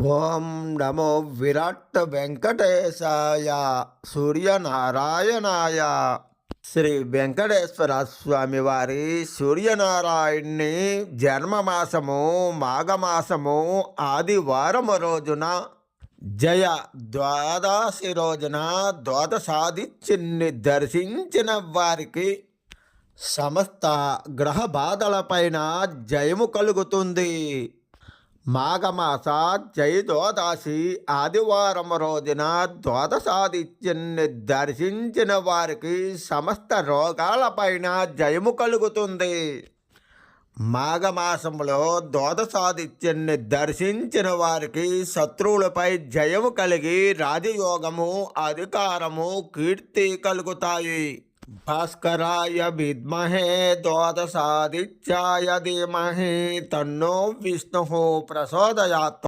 ఓం నమో విరాట్ వెంకటేశాయ సూర్యనారాయణాయ. శ్రీ వెంకటేశ్వర స్వామి వారి సూర్యనారాయణ్ణి జన్మమాసము మాఘమాసము ఆదివారము రోజున జయ ద్వాదశి రోజున ద్వాదశాదిత్యుని దర్శించిన వారికి సమస్త గ్రహ బాధలపైన జయము కలుగుతుంది. మాఘమాస జయదోదాసి ఆదివారం రోజున ద్వాదశాదిత్యుని దర్శించిన వారికి సమస్త రోగాలపైన జయము కలుగుతుంది. మాఘమాసంలో ద్వాదశాదిత్యుని దర్శించిన వారికి శత్రువులపై జయము కలిగి రాజయోగము అధికారము కీర్తి కలుగుతాయి. भास्कराय विद्महे द्वादशादित्याय धीमहि तन्नो विष्णुः प्रचोदयात्